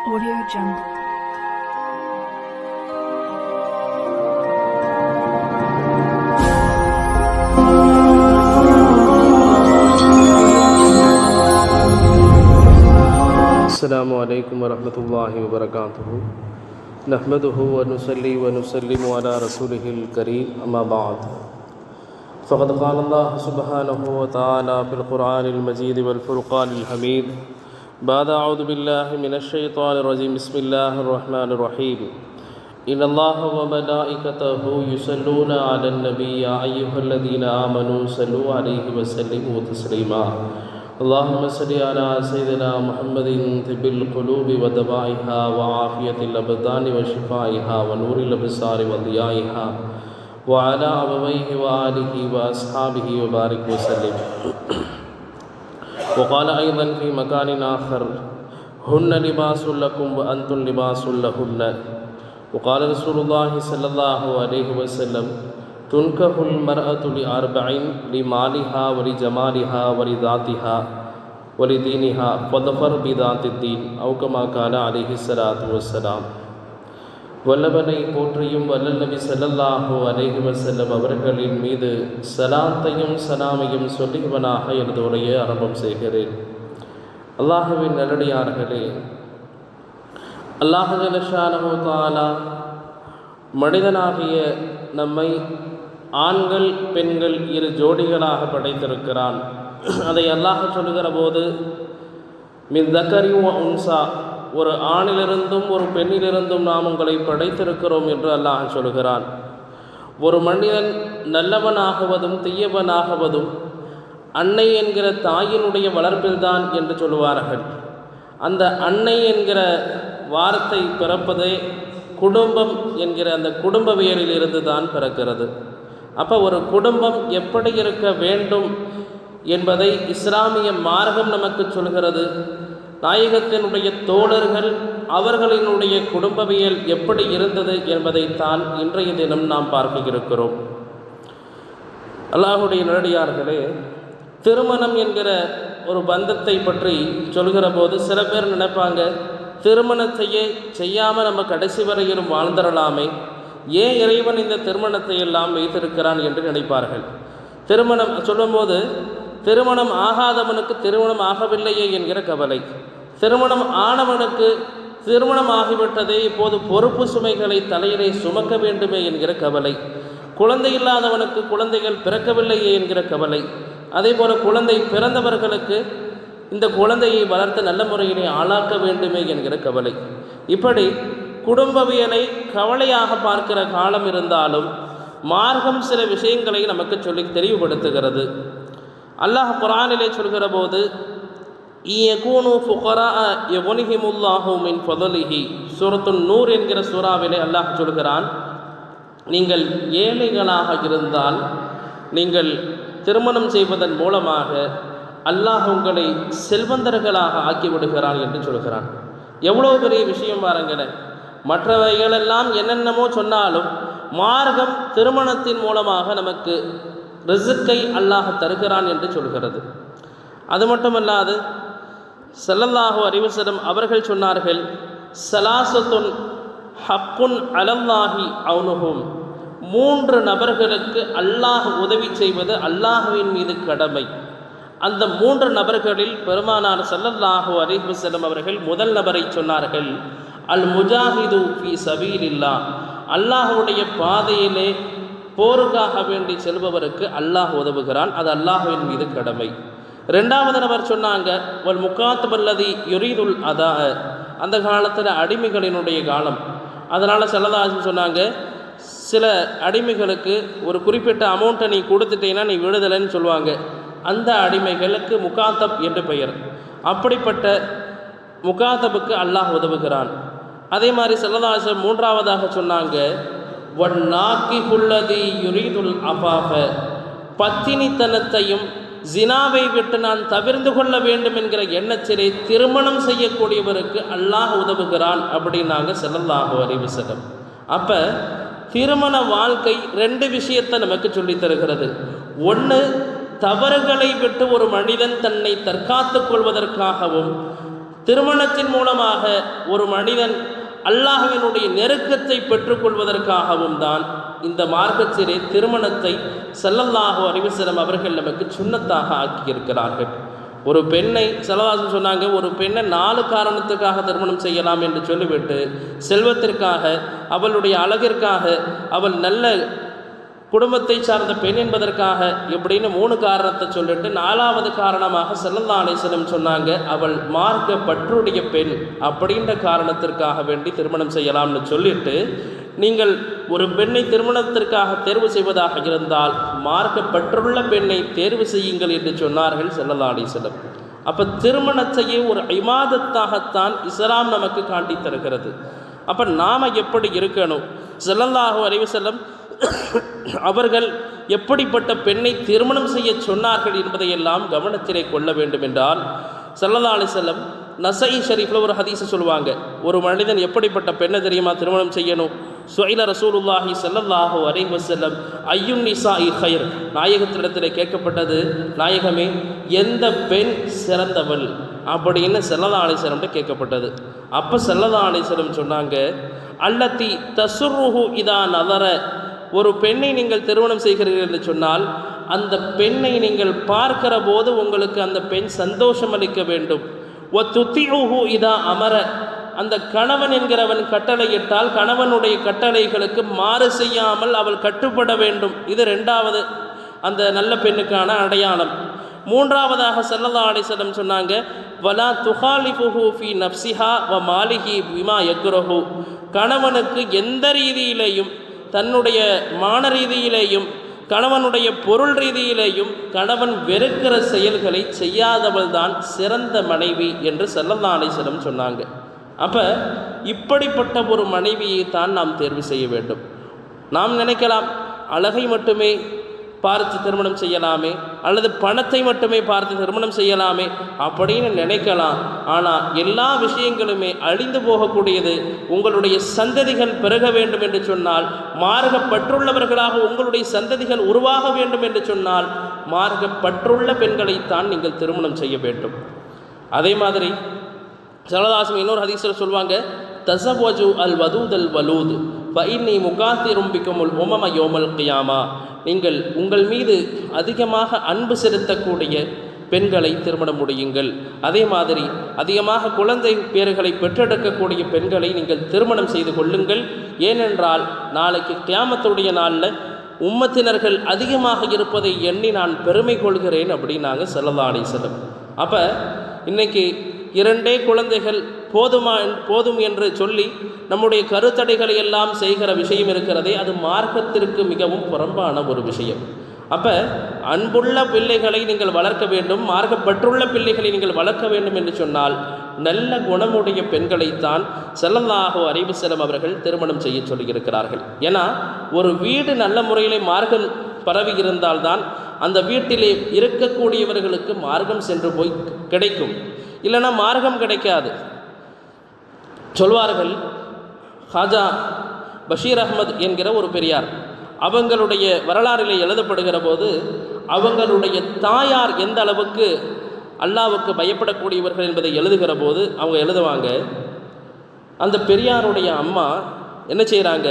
Audio Jungle. السلام عليكم ورحمة الله وبركاته. نحمده ونصلي ونسلم على رسوله الكريم. أما بعد. فقد قال الله سبحانه وتعالى في القرآن المجيد والفرقان الحميد. بعد أعوذ بالله من الشيطان الرجيم. بسم الله الرحمن الرحيم. إن الله وملائكته يصلون على النبي يا أيها الذين آمنوا صلوا عليه وسلموا تسليما. اللهم صل على سيدنا محمد طب القلوب ودوائها وعافية الأبدان وشفائها ونور الأبصار وضيائها وعلى أبويه وآله وأصحابه وبارك وسلم. وقال أيضا في مكان آخر هن لباس لكم وأنتم لباس لهن. وقال رسول الله صلى الله عليه وسلم تنكح المرأة لأربعين لمالها ولجمالها ولذاتها ولدينها فظفر بذات الدين. أو كما قال عليه الصلاة والسلام. வல்லவனை போற்றியும் வல்லல் நபி ஸல்லல்லாஹு அலைஹி வஸல்லம் அவர்களின் மீது சலாத்தையும் சலாமையும் சொல்லியவனாக எனது உரையை ஆரம்பம் செய்கிறேன். அல்லாஹுவின் நல்லடியார்களே அல்லாஹு ஜலஷானஹு தாலா மனிதனாகிய நம்மை ஆண்கள் பெண்கள் இரு ஜோடிகளாக படைத்திருக்கிறான். அதை அல்லாஹ் சொல்லுகிற போது மின் தக்கரியும் உன்சா ஒரு ஆணிலிருந்தும் ஒரு பெண்ணிலிருந்தும் நாம் உங்களை படைத்திருக்கிறோம் என்று அல்லாஹ் சொல்கிறான். ஒரு மனிதன் நல்லவனாகுவதும் தீயவனாகுவதும் அன்னை என்கிற தாயினுடைய வளர்ப்பில்தான் என்று சொல்லுவார்கள். அந்த அன்னை என்கிற வார்த்தை பிறப்பதே குடும்பம் என்கிற அந்த குடும்பவியலில் இருந்து தான் பிறக்கிறது. அப்போ ஒரு குடும்பம் எப்படி இருக்க வேண்டும் என்பதை இஸ்லாமிய மார்க்கம் நமக்கு சொல்கிறது. நாயகத்தினுடைய தோழர்கள் அவர்களினுடைய குடும்பவியல் எப்படி இருந்தது என்பதைத்தான் இன்றைய தினம் நாம் பார்க்க இருக்கிறோம் அல்லாஹுடைய நேரடியார்களே திருமணம் என்கிற ஒரு பந்தத்தை பற்றி சொல்கிற போது சில பேர் நினைப்பாங்க திருமணத்தையே செய்யாமல் நம்ம கடைசி வரையிலும் வாழ்ந்துடலாமே ஏன் இறைவன் இந்த திருமணத்தை எல்லாம் வைத்திருக்கிறான் என்று நினைப்பார்கள். திருமணம் சொல்லும்போது திருமணம் ஆகாதவனுக்கு திருமணம் ஆகவில்லையே என்கிற கவலை. திருமணம் ஆனவனுக்கு திருமணம் ஆகிவிட்டதே இப்போது பொறுப்பு சுமைகளை தலையிலே சுமக்க வேண்டுமே என்கிற கவலை. குழந்தை இல்லாதவனுக்கு குழந்தைகள் பிறக்கவில்லையே என்கிற கவலை. அதேபோல குழந்தை பிறந்தவர்களுக்கு இந்த குழந்தையை வளர்த்து நல்ல முறையிலே ஆளாக்க வேண்டுமே என்கிற கவலை. இப்படி குடும்பவியலை கவலையாக பார்க்கிற காலம் இருந்தாலும் மார்க்கம் சில விஷயங்களை நமக்கு சொல்லி தெளிவுபடுத்துகிறது. அல்லாஹ் குரானிலே சொல்கிற போது இயகூனு ஃபுகரா யகுனிஹிமுல்லாஹு மின் ஃபதலிஹி சூரத்து நூர் என்கிற சூறாவிலே அல்லாஹ் சொல்கிறான் நீங்கள் ஏழைகளாக இருந்தால் நீங்கள் திருமணம் செய்வதன் மூலமாக அல்லாஹ் உங்களை செல்வந்தர்களாக ஆக்கிவிடுகிறான் என்று சொல்கிறான். எவ்வளோ பெரிய விஷயம் பாருங்களேன். மற்றவைகளெல்லாம் என்னென்னமோ சொன்னாலும் மார்க்கம் திருமணத்தின் மூலமாக நமக்கு ரிசுக்கை அல்லாஹ் தருகிறான் என்று சொல்கிறது. அது மட்டுமல்லாது சல்லல்லாஹு அறிவசரம் அவர்கள் சொன்னார்கள் சலாசத்துன் ஹக்குன் அலல்லாஹி அவுனுகும் மூன்று நபர்களுக்கு அல்லாஹ் உதவி செய்வது அல்லாஹுவின் மீது கடமை. அந்த மூன்று நபர்களில் பெருமானார் சல்லல்லாஹு அலிஹுசல்லம் அவர்கள் முதல் நபரை சொன்னார்கள் அல் முஜாஹிது ஃபி சபீலில்லா அல்லாஹுடைய பாதையிலே போருக்காக வேண்டி செல்பவருக்கு அல்லாஹ் உதவுகிறான் அது அல்லாஹுவின் மீது கடமை. ரெண்டாவது நபர் சொன்னாங்க வல் முக்காத்து யுரீதுல் அதா. அந்த காலத்தில் அடிமைகளினுடைய காலம். அதனால் செல்லதாசன் சொன்னாங்க சில அடிமைகளுக்கு ஒரு குறிப்பிட்ட அமௌண்ட்டை நீ கொடுத்துட்டீங்கன்னா நீ விடுதலைன்னு சொல்லுவாங்க. அந்த அடிமைகளுக்கு முகாத்தப் என்று பெயர். அப்படிப்பட்ட முகாத்தபுக்கு அல்லாஹ் உதவுகிறான். அதே மாதிரி செல்லதாசன் மூன்றாவதாக சொன்னாங்க ஒன் நாக்கி உள்ளதி யுரீதுல் அபாஃப பத்தினித்தனத்தையும் ஜினாவை விட்டு நான் தவிர்ந்து கொள்ள வேண்டும் என்கிற எண்ணச்சிலை திருமணம் செய்யக்கூடியவருக்கு அல்லாஹ் உதவுகிறான் அப்படின்னாங்க செல்லல்லாஹு அறிவு செல்லும் அப்போ திருமண வாழ்க்கை ரெண்டு விஷயத்தை நமக்கு சொல்லித் தருகிறது. ஒன்று தவறுகளை விட்டு ஒரு மனிதன் தன்னை தற்காத்துக் கொள்வதற்காகவும் திருமணத்தின் மூலமாக ஒரு மனிதன் அல்லாஹுவினுடைய நெருக்கத்தை பெற்றுக்கொள்வதற்காகவும் தான் இந்த மார்க்கத்திலே திருமணத்தை செல்லல்லாஹோ அலைஹி அவர்கள் நமக்கு சுன்னத்தாக ஆக்கியிருக்கிறார்கள். ஒரு பெண்ணை செலவாசம் சொன்னாங்க ஒரு பெண்ணை நாலு காரணத்துக்காக திருமணம் செய்யலாம் என்று சொல்லிவிட்டு செல்வத்திற்காக அவளுடைய அழகிற்காக அவள் நல்ல குடும்பத்தை சார்ந்த பெண் என்பதற்காக எப்படின்னு மூணு காரணத்தை சொல்லிட்டு நாலாவது காரணமாக செல்லல்லா அலிஸ்லம் சொன்னாங்க அவள் மார்க்க பற்றுடைய பெண் அப்படின்ற காரணத்திற்காக வேண்டி திருமணம் செய்யலாம்னு சொல்லிட்டு நீங்கள் ஒரு பெண்ணை திருமணத்திற்காக தேர்வு செய்வதாக இருந்தால் மார்க்க பற்றுள்ள பெண்ணை தேர்வு செய்யுங்கள் என்று சொன்னார்கள் செல்லல்லா அலிஸ்லம் அப்போ திருமணத்தையே ஒரு இமாதத்தாகத்தான் இஸ்லாம் நமக்கு காண்டி தருகிறது அப்போ நாம் எப்படி இருக்கணும்? செல்லல்லாஹு வரைவு செல்லம் அவர்கள் எப்படிப்பட்ட பெண்ணை திருமணம் செய்ய சொன்னார்கள் என்பதையெல்லாம் கவனத்திலே கொள்ள வேண்டும் என்றால் சல்லல்லா அலிசல்லம் நசை ஷரீஃபில் ஒரு ஹதீஸை சொல்லுவாங்க. ஒரு மனிதன் எப்படிப்பட்ட பெண்ணை தெரியுமா திருமணம் செய்யணும்? சுவைல ரசூலுல்லாஹி ஸல்லல்லாஹு அலைஹி வசல்லம் ஐயுன் நிசா இ ஹயர் நாயகத்திடத்தில் கேட்கப்பட்டது நாயகமே எந்த பெண் சிறந்தவள்? அப்படின்னு செல்லதா அலிஸ்வரம்கிட்ட கேட்கப்பட்டது. அப்போ செல்லதா அலிஸ்வரம் சொன்னாங்க அல்லத்தி தசுருஹு இதா நலர ஒரு பெண்ணை நீங்கள் திருமணம் செய்கிறீர்கள் என்று சொன்னால் அந்த பெண்ணை நீங்கள் பார்க்கிற போது உங்களுக்கு அந்த பெண் சந்தோஷம் அளிக்க வேண்டும். ஒ துத்தியூஹு இதா அமர. அந்த கணவன் என்கிறவன் கட்டளையிட்டால் கணவனுடைய கட்டளைகளுக்கு மாறு செய்யாமல் அவள் கட்டுப்பட வேண்டும். இது ரெண்டாவது அந்த நல்ல பெண்ணுக்கான அடையாளம். மூன்றாவதாக சல்லல்லா அலிசல்லம் சொன்னாங்க வலா துஹாலிஃபுஹு ஃபி நப்சிஹா வ மாலிஹி விமா யக்ரஹு. கணவனுக்கு எந்த ரீதியிலேயும் தன்னுடைய மான ரீதியிலேயும் கணவனுடைய பொருள் ரீதியிலேயும் கணவன் வெறுக்கிற செயல்களை செய்யாதவள் தான் சிறந்த மனைவி என்று செல்லல்லா அலிசலம் சொன்னாங்க. அப்போ இப்படிப்பட்ட ஒரு மனைவியை தான் நாம் தேர்வு செய்ய வேண்டும். நாம் நினைக்கலாம் அழகை மட்டுமே பார்த்து திருமணம் செய்யலாமே அல்லது பணத்தை மட்டுமே பார்த்து திருமணம் செய்யலாமே அப்படின்னு நினைக்கலாம். ஆனால் எல்லா விஷயங்களுமே அழிந்து போகக்கூடியது உங்களுடைய சந்ததிகள் பெருக வேண்டும் என்று சொன்னால் மார்கப்பற்றுள்ளவர்களாக உங்களுடைய சந்ததிகள் உருவாக வேண்டும் என்று சொன்னால் மார்க்கப்பற்றுள்ள பெண்களைத்தான் நீங்கள் திருமணம் செய்ய வேண்டும். அதே மாதிரி சரதாசம் இன்னொரு ஹதீஸில் சொல்லுவாங்க தசவஜு அல் வதூத் அல் வலூது. ஃபைன்னி முகாத்திரும் பிக்கமுல் உமம யோமல் கியாமா. நீங்கள் உங்கள் மீது அதிகமாக அன்பு செலுத்தக்கூடிய பெண்களை திருமணம் முடியுங்கள். அதே மாதிரி அதிகமாக குழந்தை பேர்களை பெற்றெடுக்கக்கூடிய பெண்களை நீங்கள் திருமணம் செய்து கொள்ளுங்கள். ஏனென்றால் நாளைக்கு கியாமத்துடைய நாளில் உம்மத்தினர்கள் அதிகமாக இருப்பதை எண்ணி நான் பெருமை கொள்கிறேன் அப்படின்னாங்க செல்லல்லா செல்லும் அப்போ இன்னைக்கு இரண்டே குழந்தைகள் போதுமா போதும் என்று சொல்லி நம்முடைய கருத்தடைகளை எல்லாம் செய்கிற விஷயம் இருக்கிறதே அது மார்க்கத்திற்கு மிகவும் புறம்பான ஒரு விஷயம். அப்போ அன்புள்ள பிள்ளைகளை நீங்கள் வளர்க்க வேண்டும் மார்க்கப்பற்றுள்ள பிள்ளைகளை நீங்கள் வளர்க்க வேண்டும் என்று சொன்னால் நல்ல குணமுடைய பெண்களைத்தான் செல்லல்லாஹோ அறிவு செல்லம் அவர்கள் திருமணம் செய்ய சொல்லியிருக்கிறார்கள். ஏன்னா ஒரு வீடு நல்ல முறையிலே மார்க்கம் பரவி இருந்தால்தான் அந்த வீட்டிலே இருக்கக்கூடியவர்களுக்கு மார்க்கம் சென்று போய் கிடைக்கும். இல்லைன்னா மார்க்கம் கிடைக்காது. சொல்வார்கள் ஹாஜா பஷீர் அஹ்மத் என்கிற ஒரு பெரியார் அவங்களுடைய வரலாறிலே எழுதப்படுகிற போது அவங்களுடைய தாயார் எந்த அளவுக்கு அல்லாவுக்கு பயப்படக்கூடியவர்கள் என்பதை எழுதுகிற போது அவங்க எழுதுவாங்க அந்த பெரியாருடைய அம்மா என்ன செய்கிறாங்க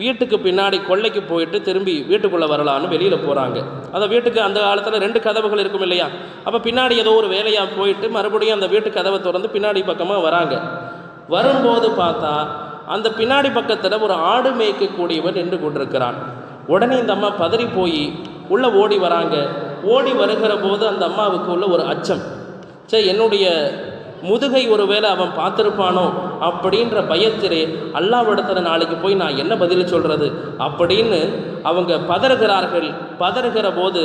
வீட்டுக்கு பின்னாடி கொள்ளைக்கு போயிட்டு திரும்பி வீட்டுக்குள்ளே வரலான்னு வெளியில் போகிறாங்க அந்த வீட்டுக்கு அந்த காலத்தில் ரெண்டு கதவுகள் இருக்கும் இல்லையா? அப்போ பின்னாடி ஏதோ ஒரு வேலையாக போயிட்டு மறுபடியும் அந்த வீட்டு கதவை திறந்து பின்னாடி பக்கமாக வராங்க. வரும்போது பார்த்தா அந்த பின்னாடி பக்கத்தில் ஒரு ஆடு மேய்க்கக்கூடியவன் நின்று கொண்டிருக்கிறான். உடனே இந்த அம்மா பதறி போய் உள்ளே ஓடி வராங்க. ஓடி வருகிற போது அந்த அம்மாவுக்கு உள்ள ஒரு அச்சம். சரி என்னுடைய முதுகை ஒருவேளை அவன் பார்த்துருப்பானோ அப்படின்ற பயத்திலே அல்லாவிடத்தில் நாளைக்கு போய் நான் என்ன பதில் சொல்கிறது அப்படின்னு அவங்க பதறுகிறார்கள். பதறுகிற போது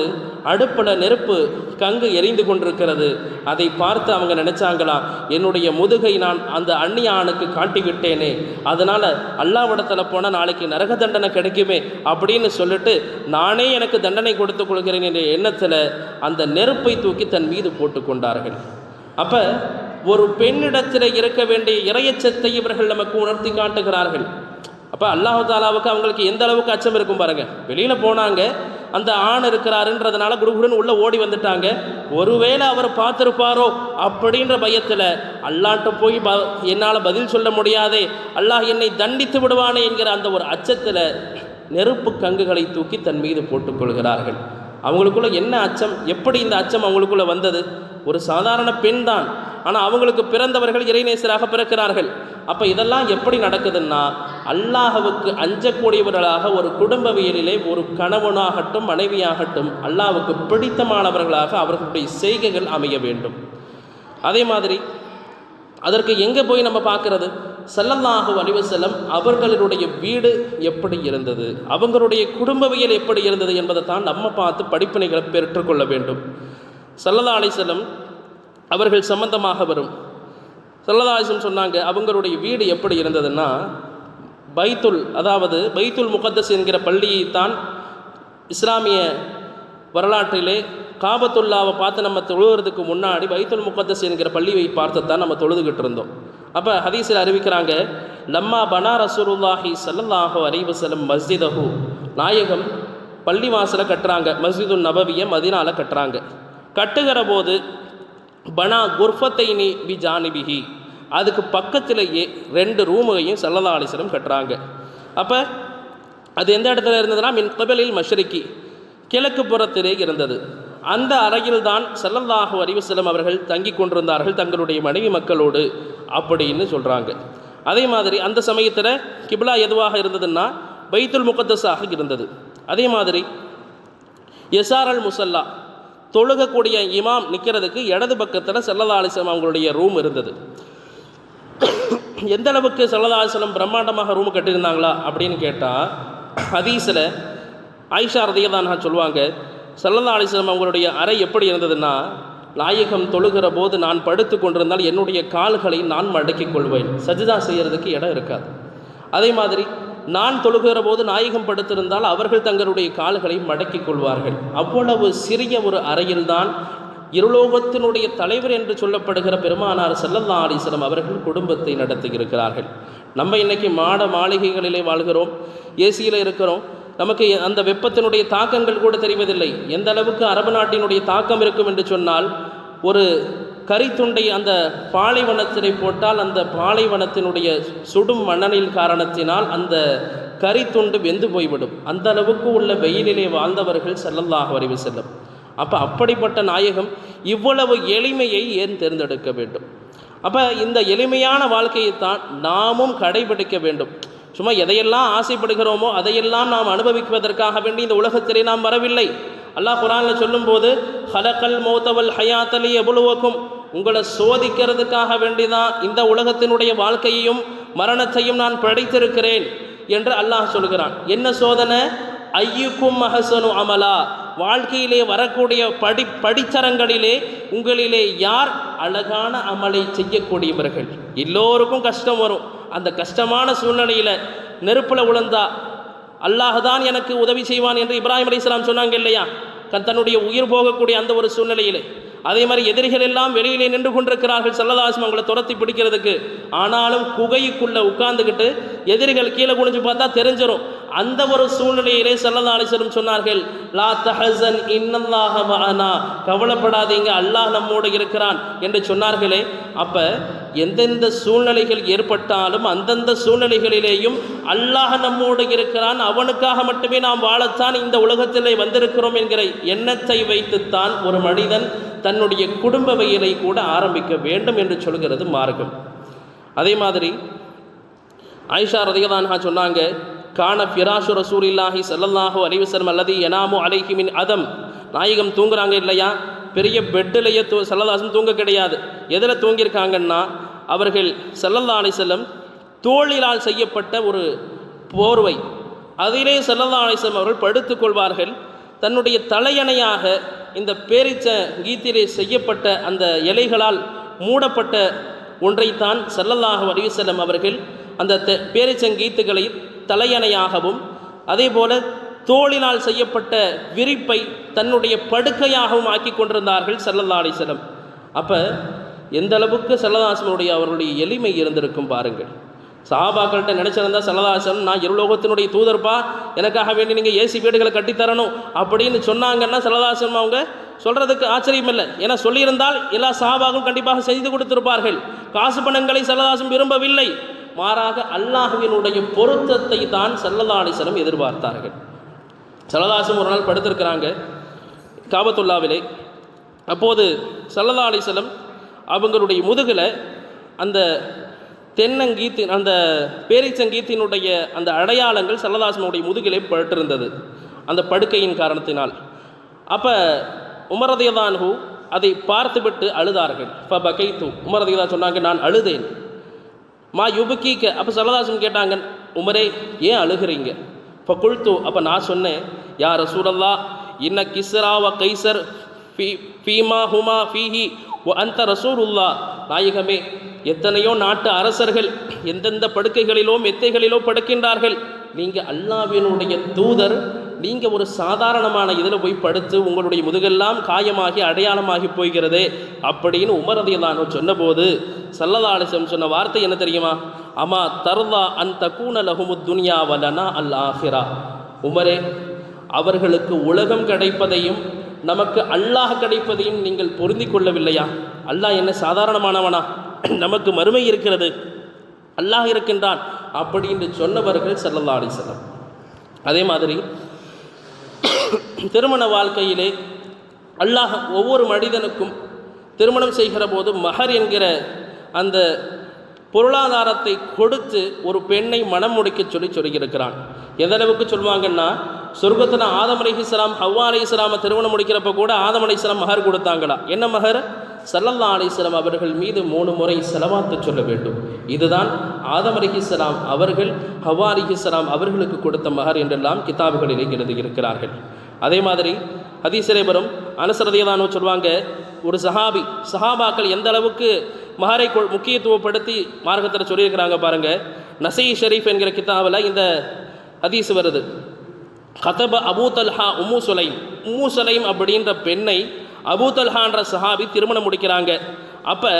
அடுப்பில் நெருப்பு கங்கு எரிந்து கொண்டிருக்கிறது. அதை பார்த்து அவங்க நினைச்சாங்களா என்னுடைய முதுகை நான் அந்த அந்நியானுக்கு காட்டி விட்டேனே அதனால் அல்லாவிடத்தில் போனால் நாளைக்கு நரக தண்டனை கிடைக்குமே அப்படின்னு சொல்லிட்டு நானே எனக்கு தண்டனை கொடுத்து கொள்கிறேன் என்ற எண்ணத்தில் அந்த நெருப்பை தூக்கி தன் மீது போட்டு கொண்டார்கள். அப்போ ஒரு பெண்ணிடத்தில் இருக்க வேண்டிய இறையச்சத்தை இவர்கள் நமக்கு உணர்த்தி காட்டுகிறார்கள். அப்போ அல்லாஹு தாலாவுக்கு அவங்களுக்கு எந்த அளவுக்கு அச்சம் இருக்கும் பாருங்க. வெளியில் போனாங்க அந்த ஆண் இருக்கிறாருன்றதுனால குருகுருன்னு உள்ளே ஓடி வந்துட்டாங்க. ஒருவேளை அவர் பார்த்துருப்பாரோ அப்படின்ற பயத்தில் அல்லாட்ட போய் ப என்னால் பதில் சொல்ல முடியாதே அல்லாஹ் என்னை தண்டித்து விடுவானே என்கிற அந்த ஒரு அச்சத்தில் நெருப்பு கங்குகளை தூக்கி தன் மீது போட்டுக்கொள்கிறார்கள் அவங்களுக்குள்ள என்ன அச்சம்? எப்படி இந்த அச்சம் அவங்களுக்குள்ள வந்தது? ஒரு சாதாரண பெண் தான். ஆனால் அவங்களுக்கு பிறந்தவர்கள் இறைநேசராக பிறக்கிறார்கள். அப்போ இதெல்லாம் எப்படி நடக்குதுன்னா அல்லாஹவுக்கு அஞ்சக்கூடியவர்களாக ஒரு குடும்பவியலிலே ஒரு கணவனாகட்டும் மனைவியாகட்டும் அல்லாஹுக்கு பிடித்தமானவர்களாக அவர்களுடைய செய்கைகள் அமைய வேண்டும். அதே மாதிரி அதற்கு எங்கே போய் நம்ம பார்க்கறது? ஸல்லல்லாஹு அலைஹி செல்லம் அவர்களுடைய வீடு எப்படி இருந்தது? அவங்களுடைய குடும்பவியல் எப்படி இருந்தது என்பதை தான் நம்ம பார்த்து படிப்பினைகளை பெற்றுக்கொள்ள வேண்டும். சல்லல்லா அலிசல்லம் அவர்கள் சம்பந்தமாக வரும். சல்லதாசம் சொன்னாங்க அவங்களுடைய வீடு எப்படி இருந்ததுன்னா பைத்துல் அதாவது பைத்துல் முகத்தஸ் என்கிற பள்ளியை தான் இஸ்லாமிய வரலாற்றிலே காபத்துல்லாவை பார்த்து நம்ம தொழுகிறதுக்கு முன்னாடி பைத்துல் முகத்தஸ் என்கிற பள்ளியை பார்த்து தான் நம்ம தொழுதுகிட்டு இருந்தோம். அப்போ ஹதீஸில் அறிவிக்கிறாங்க லம்மா பனா ரசூலுல்லாஹி சல்லல்லாஹோ அலைஹி செல்லும் மஸ்ஜிதஹு. நாயகம் பள்ளி வாசலை கட்டுறாங்க மஸ்ஜிதுன் நபவியை மதினால கட்டுறாங்க. கட்டுகிற போது பனா குர்ஃபத்தைனி பி ஜானிபிஹி. அதுக்கு பக்கத்திலேயே ரெண்டு ரூமுகையும் சல்லல்லா அலிஸ்லம் கட்டுறாங்க. அப்போ அது எந்த இடத்துல இருந்ததுன்னா மின் கபலில் மஷ்ரிக்கி கிழக்கு புறத்திலே இருந்தது. அந்த அறையில்தான் தான் சல்லல்லாஹு அவர்கள் தங்கி கொண்டிருந்தார்கள் தங்களுடைய மனைவி மக்களோடு அப்படின்னு சொல்கிறாங்க அதே மாதிரி அந்த சமயத்தில் கிபிலா எதுவாக இருந்ததுன்னா பைத்துல் முகத்தஸாக இருந்தது. அதே மாதிரி எஸ்ஆர்எல் முசல்லா தொழுகக்கூடிய இமாம் நிற்கிறதுக்கு இடது பக்கத்தில் செல்லதாலிசம் அவங்களுடைய ரூம் இருந்தது. எந்த அளவுக்கு சல்லல்லா பிரம்மாண்டமாக ரூம் கட்டியிருந்தாங்களா அப்படின்னு கேட்டால் ஹதீஸில் ஆயிஷா ரதியதானா சொல்லுவாங்க சல்லல்லா அவங்களுடைய அறை எப்படி இருந்ததுன்னா நாயகம் தொழுகிற போது நான் படுத்து கொண்டிருந்தால் என்னுடைய கால்களை நான் மடக்கிக் கொள்வேன். சஜிதா செய்கிறதுக்கு இடம் இருக்காது. அதே மாதிரி நான் தொழுகிற போது நாயகம் படுத்திருந்தால் அவர்கள் தங்களுடைய கால்களை மடக்கிக் கொள்வார்கள். அவ்வளவு சிறிய ஒரு அறையில்தான் இருலோகத்தினுடைய தலைவர் என்று சொல்லப்படுகிற பெருமானார் செல்லல்லா அலிஸ்லம் அவர்கள் குடும்பத்தை நடத்தி இருக்கிறார்கள் நம்ம இன்னைக்கு மாட மாளிகைகளிலே வாழ்கிறோம் ஏசியில் இருக்கிறோம். நமக்கு அந்த வெப்பத்தினுடைய தாக்கங்கள் கூட தெரிவதில்லை. எந்த அளவுக்கு அரபு நாட்டினுடைய தாக்கம் இருக்கும் என்று சொன்னால் ஒரு கரித்துண்டை அந்த பாலைவனத்தினை போட்டால் அந்த பாலைவனத்தினுடைய சுடும் மணலின் காரணத்தினால் அந்த கரித்துண்டு வெந்து போய்விடும். அந்த அளவுக்கு உள்ள வெயிலிலே வாழ்ந்தவர்கள் செல்லல்லாக வரைவு செல்லும் அப்போ அப்படிப்பட்ட நாயகம் இவ்வளவு எளிமையை ஏன் தேர்ந்தெடுக்க வேண்டும்? அப்போ இந்த எளிமையான வாழ்க்கையைத்தான் நாமும் கடைபிடிக்க வேண்டும். சும்மா எதையெல்லாம் ஆசைப்படுகிறோமோ அதையெல்லாம் நாம் அனுபவிப்பதற்காக வேண்டி இந்த உலகத்திலே நாம் வரவில்லை. அல்லாஹ் குரானில் சொல்லும்போது ஹலக்கல் மௌத்தவல் ஹயாத்தலி எவ்வளவுக்கும் உங்களை சோதிக்கிறதுக்காக வேண்டிதான் இந்த உலகத்தினுடைய வாழ்க்கையையும் மரணத்தையும் நான் படைத்திருக்கிறேன் என்று அல்லாஹ் சொல்கிறான். என்ன சோதனை? ஐயுக்கும் மகசனு அமலா. வாழ்க்கையிலே வரக்கூடிய படி படிச்சரங்களிலே உங்களிலே யார் அழகான அமலை செய்யக்கூடியவர்கள்? எல்லோருக்கும் கஷ்டம் வரும். அந்த கஷ்டமான சூழ்நிலையில் நெருப்பில் உழந்தா அல்லாஹ் தான் எனக்கு உதவி செய்வான் என்று இப்ராஹிம் அலி இஸ்லாம் சொன்னாங்க இல்லையா? கண் தன்னுடைய உயிர் போகக்கூடிய அந்த ஒரு சூழ்நிலையிலே. அதே மாதிரி எதிரிகள் எல்லாம் வெளியிலே நின்று கொண்டிருக்கிறார்கள். செல்லதாசம் அவங்களை துரத்தி பிடிக்கிறதுக்கு. ஆனாலும் குகைக்குள்ளே உட்கார்ந்துக்கிட்டு எதிரிகள் கீழே குனிஞ்சு பார்த்தா தெரிஞ்சிடும் அந்த ஒரு சூழ்நிலையிலே சல்லல்லா சொன்னார்கள் லா தஹசன் இன்னல்லாஹ கவலைப்படாதீங்க அல்லாஹ் நம்மோடு இருக்கிறான் என்று சொன்னார்களே. அப்போ எந்தெந்த சூழ்நிலைகள் ஏற்பட்டாலும் அந்தந்த சூழ்நிலைகளிலேயும் அல்லாஹ் நம்மோடு இருக்கிறான். அவனுக்காக மட்டுமே நாம் வாழத்தான் இந்த உலகத்திலே வந்திருக்கிறோம் என்கிற எண்ணத்தை வைத்துத்தான் ஒரு மனிதன் தன்னுடைய குடும்ப வயலை கூட ஆரம்பிக்க வேண்டும் என்று சொல்கிறது மார்க்கம். அதே மாதிரி ஆயிஷா ரதிகதான்ஹா சொன்னாங்க காண ஃபிராஷு ரசூல் இல்லாஹி அலைஹி வஸல்லம் அல்லது எனாமோ அலைஹிமின் அதம். நாயகம் தூங்குறாங்க இல்லையா? பெரிய பெட்டிலேயே தூ சல்லல்லாசம் தூங்க கிடையாது. எதில் தூங்கியிருக்காங்கன்னா அவர்கள் சல்லல்லா அலிசல்லம் தோளிலால் செய்யப்பட்ட ஒரு போர்வை. அதிலே சல்லல்லா அலிசல்லம் அவர்கள் படுத்துக்கொள்வார்கள் தன்னுடைய தலையணையாக இந்த பேரிச்ச கீத்திலே செய்யப்பட்ட அந்த இலைகளால் மூடப்பட்ட ஒன்றைத்தான் சல்லல்லாஹு அலிவசல்லம் அவர்கள் அந்த தெ- பேரிச்சங்கீத்துகளை தலையணையாகவும் அதே போல தோளினால் செய்யப்பட்ட விரிப்பை தன்னுடைய படுக்கையாகவும் ஆக்கி கொண்டிருந்தார்கள் சல்லல்லா அலிசலம் அப்போ எந்த அளவுக்கு சல்லதாசனுடைய அவருடைய எளிமை இருந்திருக்கும் பாருங்கள். சாபாக்கள்கிட்ட நினச்சிருந்தா சலதாசன் நான் இருலோகத்தினுடைய தூதர்ப்பா? எனக்காக வேண்டி நீங்கள் ஏசி வீடுகளை கட்டித்தரணும் அப்படின்னு சொன்னாங்கன்னா சலதாசன் அவங்க சொல்கிறதுக்கு ஆச்சரியம் இல்லை. ஏன்னா சொல்லியிருந்தால் எல்லா சாபாகும் கண்டிப்பாக செய்து கொடுத்திருப்பார்கள். காசு பணங்களை சல்லதாசன் விரும்பவில்லை. மாறாக அல்லாஹுவினுடைய பொருத்தத்தை தான் சல்லல்லா எதிர்பார்த்தார்கள். சல்லதாசன் ஒரு நாள் படுத்திருக்கிறாங்க காபத்துல்லாவிலே. அப்போது சல்லதா அலிசலம் அவங்களுடைய முதுகில் அந்த தென்னங்கீத்தின் அந்த பேரிச்சங்கீத்தினுடைய அந்த அடையாளங்கள் சல்லதாசனுடைய முதுகிலே பட்டிருந்தது அந்த படுக்கையின் காரணத்தினால். அப்போ உமரதியதான்ஹு அதை பார்த்துவிட்டு அழுதார்கள். இப்போ பகைத்து உமரதியதான் சொன்னாங்க நான் அழுதேன். மா யுபுக்கிக்க அப்போ சல்லதாசன் கேட்டாங்க உமரே ஏன் அழுகிறீங்க? இப்போ குழ்த்து அப்போ நான் சொன்னேன் யார் ரசூலல்லா இன்ன கிஸ்ராவ கைசர் ஃபீ ஃபீமா ஹுமா ஃபீஹி ஒ அந்த உல்லா நாயகமே எத்தனையோ நாட்டு அரசர்கள் எந்தெந்த படுக்கைகளிலோ மெத்தைகளிலோ படுக்கின்றார்கள். நீங்கள் அல்லாவினுடைய தூதர் நீங்கள் ஒரு சாதாரணமான இதில் போய் படுத்து உங்களுடைய முதுகெல்லாம் காயமாகி அடையாளமாகி போகிறதே அப்படின்னு உமரதியலானோ சொன்னபோது சல்லதாலிசம் சொன்ன வார்த்தை என்ன தெரியுமா? அம்மா தர்தா அந்த தக்கூன லகுமுத் துனியா வலனா அல் ஆஹிரா. உமரே அவர்களுக்கு உலகம் கிடைப்பதையும் நமக்கு அல்லாஹ் கிடைப்பதையும் நீங்கள் பொருந்தி கொள்ளவில்லையா? அல்லாஹ் என்ன சாதாரணமானவனா? நமக்கு மறுமை இருக்கிறது. அல்லாஹ் இருக்கின்றான். அப்படின்னு சொன்னவர்கள் சல்லல்லா அலிசல்லாம் அதே மாதிரி திருமண வாழ்க்கையிலே அல்லாஹ் ஒவ்வொரு மனிதனுக்கும் திருமணம் செய்கிற போது மகர் என்கிற அந்த பொருளாதாரத்தை கொடுத்து ஒரு பெண்ணை மனம் முடிக்க சொல்லி சொல்லியிருக்கிறான். எந்த அளவுக்கு சொல்லுவாங்கன்னா சொர்க்கத்தில் ஆதம் அலி இஸ்லாம் ஹவ்வா அலி இஸ்லாமை திருமணம் முடிக்கிறப்ப கூட ஆதம் அலி இஸ்லாம் மகர் கொடுத்தாங்களா? என்ன மகர் சல்லல்லா அலிஸ்லாம் அவர்கள் மீது மூணு முறை செலவாத்து சொல்ல வேண்டும். இதுதான் ஆதம் அலிஹிஸ்லாம் அவர்கள் ஹவா அலிஹிஸ்லாம் அவர்களுக்கு கொடுத்த மகர் என்றெல்லாம் கிதாபுகளிலே எழுதியிருக்கிறார்கள் அதே மாதிரி ஹதீசரே வரும் அனுசரதியதானோ சொல்லுவாங்க ஒரு சஹாபி சஹாபாக்கள் எந்த அளவுக்கு மகரை கொ- முக்கியத்துவப்படுத்தி மார்க்கத்தில் சொல்லியிருக்கிறாங்க பாருங்க நசை ஷெரீஃப் என்கிற கிதாபில் இந்த ஹதீஸ் வருது. கதப Abu Talha Umm Sulaim Umm Sulaim அப்படின்ற பெண்ணை அபூதல்ஹான்ற சஹாபி திருமணம் முடிக்கிறாங்க. அப்போ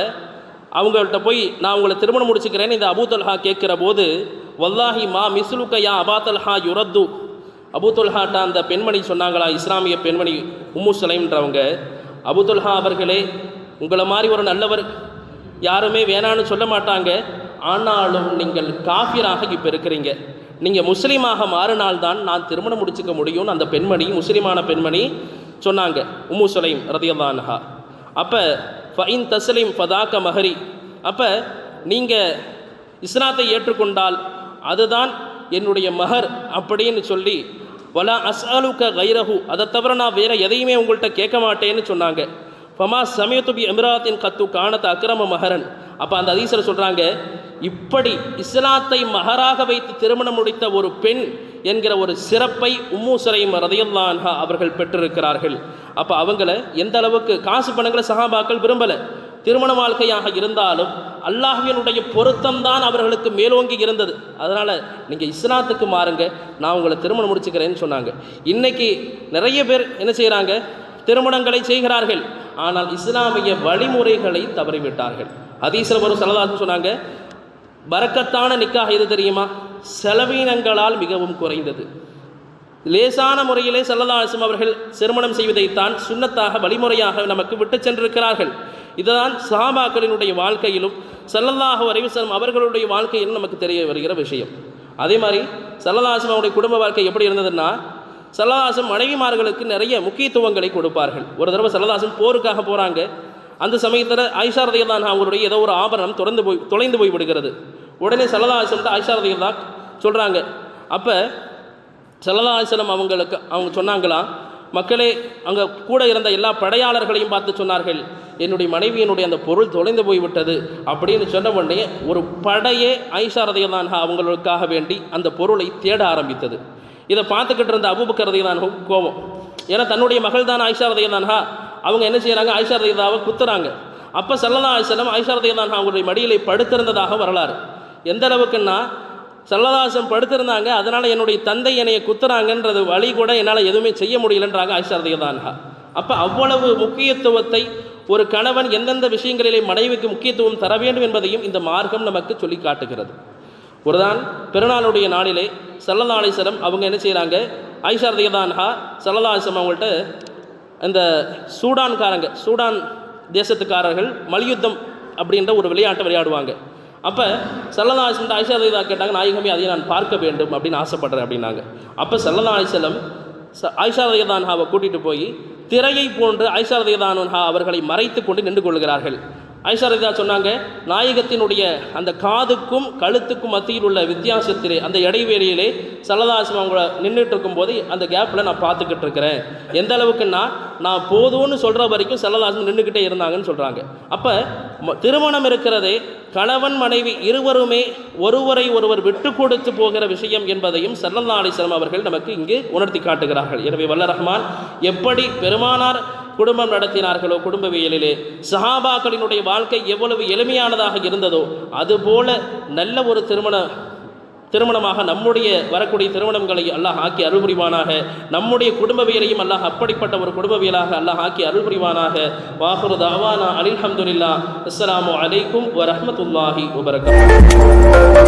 அவங்கள்ட்ட போய் நான் உங்களை திருமணம் முடிச்சுக்கிறேன்னு இந்த அபூதல்ஹா கேட்குற போது வல்லாஹி மா மிஸ்லுக்கையா அபாத்தல்ஹா யுரத்து. அபூ அந்த பெண்மணி சொன்னாங்களா இஸ்லாமிய பெண்மணி உம்மு சலைம்ன்றவங்க அபுதுல்ஹா அவர்களே உங்களை மாதிரி ஒரு நல்லவர் யாருமே வேணான்னு சொல்ல மாட்டாங்க. ஆனாலும் நீங்கள் காஃபிராக இப்போ இருக்கிறீங்க. நீங்கள் முஸ்லீமாக மாறினால்தான் நான் திருமணம் முடிச்சுக்க முடியும்னு அந்த பெண்மணி முஸ்லீமான பெண்மணி சொன்னாங்க உம்மு சுலைம் ரதியல்லான்ஹா அப்போ ஃபைன் தஸ்லீம் ஃபதாக்க மஹரி. அப்போ நீங்கள் இஸ்லாத்தை ஏற்றுக்கொண்டால் அதுதான் என்னுடைய மஹர் அப்படின்னு சொல்லி வலா அஸ்அலுக்க கைரஹு. அதை தவிர நான் வேறு எதையுமே உங்கள்கிட்ட கேட்க மாட்டேன்னு சொன்னாங்க. ஃபமா சமயத்துபி எமிராத்தின் கத்து காணத்த அக்கிரம மஹரன். அப்போ அந்த அதீசர் சொல்கிறாங்க இப்படி இஸ்லாத்தை மகராக வைத்து திருமணம் முடித்த ஒரு பெண் என்கிற ஒரு சிறப்பை உம்மு சுரைம் ரதையல்லான்ஹா அவர்கள் பெற்றிருக்கிறார்கள். அப்போ அவங்கள எந்த அளவுக்கு காசு பணங்களை சஹாபாக்கள் விரும்பலை. திருமண வாழ்க்கையாக இருந்தாலும் அல்லாஹ்வினுடைய பொருத்தம் தான் அவர்களுக்கு மேலோங்கி இருந்தது. அதனால் நீங்கள் இஸ்லாத்துக்கு மாறுங்க நான் உங்களை திருமணம் முடிச்சுக்கிறேன்னு சொன்னாங்க. இன்னைக்கு நிறைய பேர் என்ன செய்கிறாங்க திருமணங்களை செய்கிறார்கள். ஆனால் இஸ்லாமிய வழிமுறைகளை தவறிவிட்டார்கள். ஹதீஸ்ல வரும் சலதாசன் சொன்னாங்க பறக்கத்தான நிக்காக எது தெரியுமா? செலவீனங்களால் மிகவும் குறைந்தது. லேசான முறையிலே சல்லல்லாஹும் அவர்கள் திருமணம் செய்வதைத்தான் சுன்னத்தாக வழிமுறையாக நமக்கு விட்டு சென்றிருக்கிறார்கள். இதுதான் சஹாபாக்களினுடைய வாழ்க்கையிலும் சல்லல்லாஹு அலைவசம் அவர்களுடைய வாழ்க்கையிலும் நமக்கு தெரிய வருகிற விஷயம். அதே மாதிரி சல்லல்லாஹும் அவருடைய குடும்ப வாழ்க்கை எப்படி இருந்ததுன்னா சல்லல்லாஹும் மனைவிமார்களுக்கு நிறைய முக்கியத்துவங்களை கொடுப்பார்கள். ஒரு தடவை சல்லல்லாஹும் போருக்காக போகிறாங்க அந்த சமயத்தில் ஆயிஷா ரதையதான் அவங்களுடைய ஏதோ ஒரு ஆபரணம் தொடர்ந்து போய் தொலைந்து போய் விடுகிறது. உடனே சல்லல்லாஹும் தான் ஆயிஷா சொல்கிறாங்க அப்போ சல்லல்லாஹுலம் அவங்களுக்கு அவங்க சொன்னாங்களா மக்களே அங்கே கூட இருந்த எல்லா படையாளர்களையும் பார்த்து சொன்னார்கள். என்னுடைய மனைவியினுடைய அந்த பொருள் தொலைந்து போய்விட்டது அப்படின்னு சொன்ன உடனே ஒரு படையே ஐஷா ரதையதான் அவங்களுக்காக வேண்டி அந்த பொருளை தேட ஆரம்பித்தது. இதை பார்த்துக்கிட்டு இருந்த அபூபக்கர் ரதையதான் கோபம். ஏன்னா தன்னுடைய மகள் தான் ஐஷா ரதையதான்ஹா அவங்க என்ன செய்கிறாங்க ஐஷா ரதையதாவை குத்துறாங்க. அப்போ சல்லதா அலிஸ்லாம் ஐஷா ரதையதான் அவங்களுடைய மடியிலை படுத்திருந்ததாக வரலாறு. எந்த அளவுக்குன்னா சல்லதாசம் படுத்திருந்தாங்க அதனால் என்னுடைய தந்தை என்னையை குத்துறாங்கன்றது வழி கூட என்னால் எதுவுமே செய்ய முடியலன்றாங்க ஐஷாரதிகதான்ஹா அப்போ அவ்வளவு முக்கியத்துவத்தை ஒரு கணவன் எந்தெந்த விஷயங்களிலே மனைவிக்கு முக்கியத்துவம் தர வேண்டும் என்பதையும் இந்த மார்க்கம் நமக்கு சொல்லி காட்டுகிறது. ஒருதான் பிறநாளுடைய நாளிலே சல்லல்லா அலிஸ்லம் அவங்க என்ன செய்கிறாங்க ஐஷா ரதியதான்ஹா சல்லல்லா அலிஸ்லம் அவங்கள்ட்ட இந்த சூடான்காரங்க சூடான் தேசத்துக்காரர்கள் மல்யுத்தம் அப்படின்ற ஒரு விளையாட்டை விளையாடுவாங்க. அப்போ சல்லல்லா அலிஸ்லம் ஐஷா ரதிதா கேட்டாங்க நாயகமே அதையும் நான் பார்க்க வேண்டும் அப்படின்னு ஆசைப்படுறேன் அப்படின்னாங்க. அப்போ சல்லல்லா அலிஸ்லம் ச ஆயிஷா கூட்டிகிட்டு போய் திரையை போன்று ஐஷா ரதியதான்ஹா அவர்களை மறைத்து கொண்டு நின்று கொள்கிறார்கள் ஐஷா சொன்னாங்க நாயகத்தினுடைய அந்த காதுக்கும் கழுத்துக்கும் மத்தியில் உள்ள வித்தியாசத்திலே அந்த இடைவெளியிலே சல்லதாசம் அவங்கள நின்றுட்டு இருக்கும்போது அந்த கேப்பில் நான் பார்த்துக்கிட்டு இருக்கிறேன் எந்த அளவுக்குன்னா நான் போதும்னு சொல்கிற வரைக்கும் சல்லதாசம் நின்றுக்கிட்டே இருந்தாங்கன்னு சொல்கிறாங்க அப்போ திருமணம் இருக்கிறதே கணவன் மனைவி இருவருமே ஒருவரை ஒருவர் விட்டு கொடுத்து போகிற விஷயம் என்பதையும் சல்லல்லா அலிஸ்லாம் அவர்கள் நமக்கு இங்கு உணர்த்தி காட்டுகிறார்கள். எனவே வல்ல ரஹ்மான் எப்படி பெருமானார் குடும்பம் நடத்தினார்களோ குடும்பவியலிலே? சஹாபாக்களினுடைய வாழ்க்கை எவ்வளவு எளிமையானதாக இருந்ததோ அதுபோல நல்ல ஒரு திருமண திருமணமாக நம்முடைய வரக்கூடிய திருமணங்களை அல்லாஹ் ஆக்கி அருள் புரிவானாக நம்முடைய குடும்பவியலையும் அல்லாஹ் அப்படிப்பட்ட ஒரு குடும்பவியலாக அல்லாஹ் ஆக்கி அருள் புரிவானாக வாஹுரு தாவானா அலில் ஹம்துல்லா அஸ்ஸலாமு அலைக்கும் வரமத்துல்லாஹி வபரகாத்துஹு